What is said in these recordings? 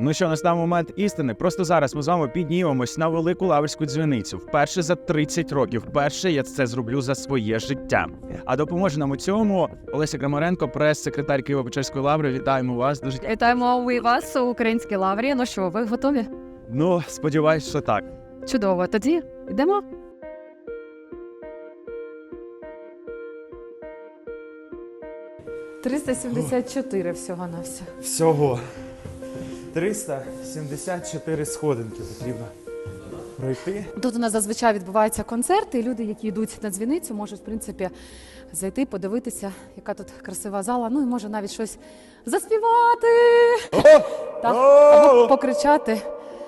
Ну що, настав момент істини. Просто зараз ми з вами піднімемось на велику лаврську дзвіницю. Вперше за 30 років. Вперше я це зроблю за своє життя. А допоможе нам у цьому Олеся Крамаренко, прес-секретар Києво-Печерської лаври. Вітаємо вас. Дуже Вітаємо і вас у українській лаврі. Ну що, ви готові? ну сподіваюсь, що так. Чудово. Тоді йдемо. «374 всього на все. Всього 374 сходинки потрібно пройти. Тут у нас зазвичай відбуваються концерти, і люди, які йдуть на дзвіницю, можуть, в принципі, зайти, подивитися, яка тут красива зала. Ну і може навіть щось заспівати так, або покричати.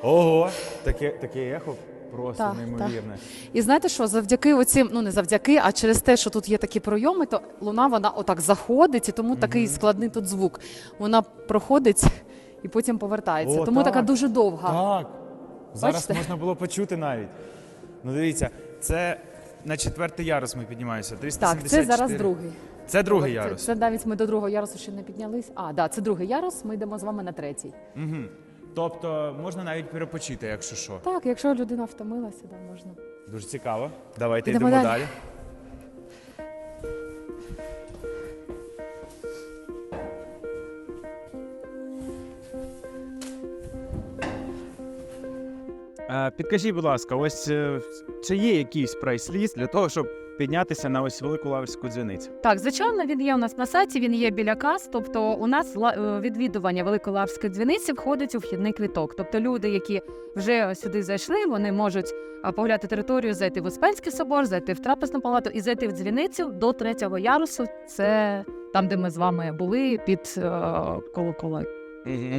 Ого, таке таке ехо просто Так, неймовірне. І знаєте що, завдяки оцім, ну не завдяки, а через те, що тут є такі пройоми, то луна вона отак заходить, і тому такий складний тут звук. Вона проходить і потім повертається. О, тому так. така дуже довга. Так. Зараз Бачите? можна було почути навіть. Ну дивіться, це на четвертий ярус ми піднімаємося. Так, це зараз другий. Це другий Це- ярус. Це, навіть ми до другого ярусу ще не піднялись. А, да, це другий ярус. Ми йдемо з вами на третій. Угу. Тобто можна навіть перепочити, якщо що. Так, якщо людина втомилася, да, можна. Дуже цікаво. Давайте Йдемо йдемо, далі. далі. Підкажіть, будь ласка, ось е, чи є якийсь прайс-ліст для того, щоб піднятися на ось велику лаврську дзвіницю? Так, звичайно, він є у нас на сайті, він є біля кас. Тобто, у нас е, відвідування Великолавської дзвіниці входить у вхідний квіток. Тобто, люди, які вже сюди зайшли, вони можуть а, погуляти територію, зайти в Успенський собор, зайти в трапезну палату і зайти в дзвіницю до третього ярусу. Це там, де ми з вами були, під е, колоколою.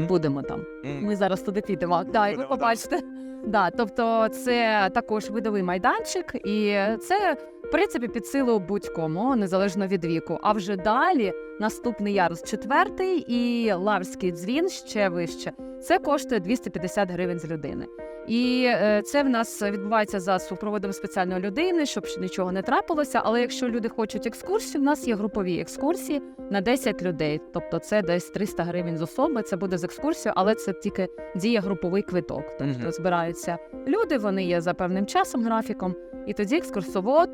Будемо там. Ми зараз туди підемо. І ви побачите. Да, тобто це також видовий майданчик, і це в принципі під силу будь-кому, незалежно від віку. А вже далі наступний ярус четвертий і лаврський дзвін ще вище. Це коштує 250 гривень з людини. І е, це в нас відбувається за супроводом спеціальної людини, щоб нічого не трапилося. Але якщо люди хочуть екскурсію, в нас є групові екскурсії на 10 людей. Тобто це десь 300 гривень з особи. Це буде з екскурсією, але це тільки діє груповий квиток. Тобто Мгм. збираються люди, вони є за певним часом, графіком, і тоді екскурсовод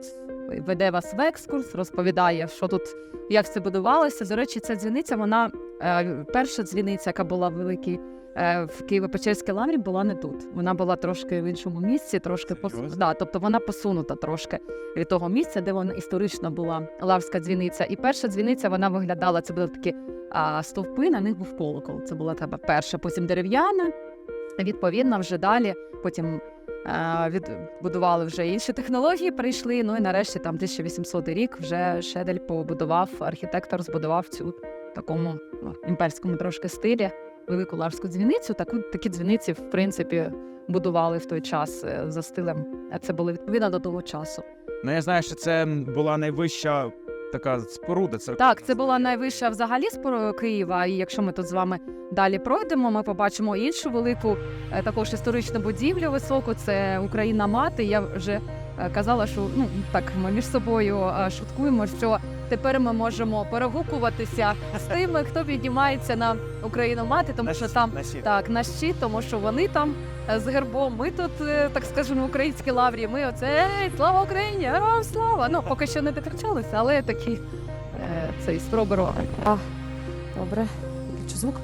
веде вас в екскурс, розповідає, що тут як це будувалося. До речі, ця дзвіниця, вона перша дзвіниця, яка була великій. е, В Києво-Печерській лаврі була не тут. Вона була трошки в іншому місці, трошки пос... Да, тобто вона посунута трошки від того місця, де вона історично була лаврська дзвіниця. І перша дзвіниця вона виглядала. Це були такі а, стовпи, на них був колокол. Це була така перша, потім дерев'яна. Відповідно, вже далі потім е, відбудували вже інші технології, прийшли. Ну і нарешті там 1800 рік вже Шедель побудував, архітектор збудував цю такому ну, імперському трошки стилі велику лаврську дзвіницю. Таку такі дзвіниці, в принципі, будували в той час е, за стилем. А Це було відповідно до того часу. Ну я знаю, що це була найвища така споруда. Це Так, це була найвища взагалі споруда Києва. І якщо ми тут з вами далі пройдемо, ми побачимо іншу велику е, також історичну будівлю високу. Це Україна мати. Я вже е, казала, що ну так ми між собою шуткуємо, що тепер ми можемо перегукуватися з тими, хто піднімається на Україну мати, тому що там так на щит, тому що вони там е, з гербом. Ми тут, е, так скажемо, українські лаврі. Ми оце «Ей, слава Україні! Героям слава! Ну поки що не докричалися, але такі е, цей спроби робимо. А, добре. Виключу звук.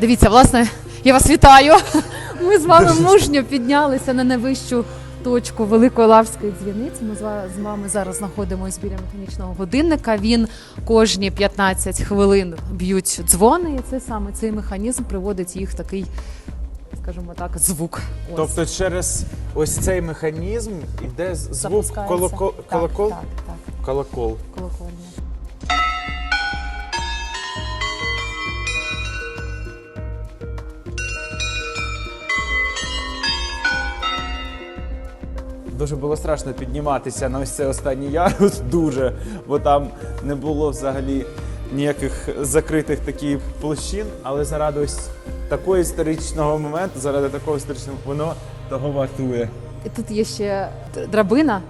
Дивіться, власне, я вас вітаю. Ми з вами мужньо піднялися на найвищу точку Великої Лавської дзвіниці. Ми з вами зараз знаходимося біля механічного годинника. Він кожні 15 хвилин б'ють дзвони, і це саме цей механізм приводить їх в такий, скажімо так, звук. Ось. Тобто через ось цей механізм іде звук колокол. Так. Так, так, Колокол. колокольня. Дуже було страшно підніматися на ось цей останній ярус, дуже, бо там не було взагалі ніяких закритих таких площин, але заради ось такого історичного моменту, заради такого історичного воно того вартує. Тут є ще драбина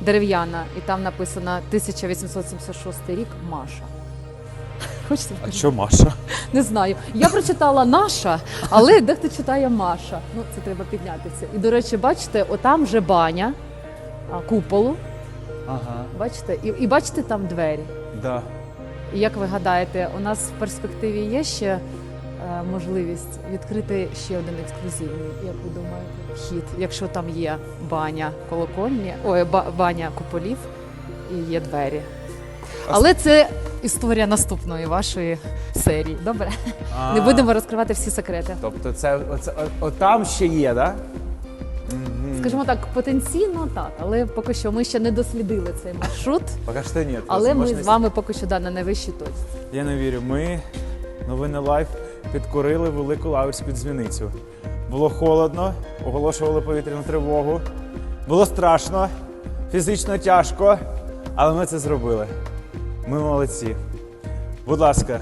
дерев'яна, і там написано 1876 рік Маша. Хочете? А що Маша? Не знаю. Я прочитала наша, але дехто читає Маша. Ну, це треба піднятися. І, до речі, бачите, отам вже баня, а, куполу. Ага, Бачите, і, і бачите там двері. да. І як ви гадаєте, у нас в перспективі є ще е, можливість відкрити ще один ексклюзивний, як ви думаєте, вхід, якщо там є баня колокольні, ой, ба- баня куполів і є двері. Але це історія наступної вашої серії. Добре, не будемо розкривати всі секрети. Тобто це оце, о, отам ще є, так? Да? Скажімо так, потенційно так, але поки що ми ще не дослідили цей маршрут. Поки що ні. Але ми з вами поки що да, на найвищій точці. Я не вірю. Ми, новини лайф, підкорили велику лаврську дзвіницю. Було холодно, оголошували повітряну тривогу. Було страшно, фізично тяжко, але ми це зробили. Ми молодці. Будь ласка,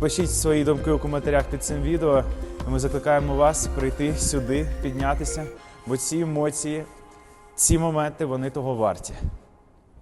пишіть свої думки у коментарях під цим відео. Ми закликаємо вас прийти сюди, піднятися, бо ці емоції, ці моменти, вони того варті.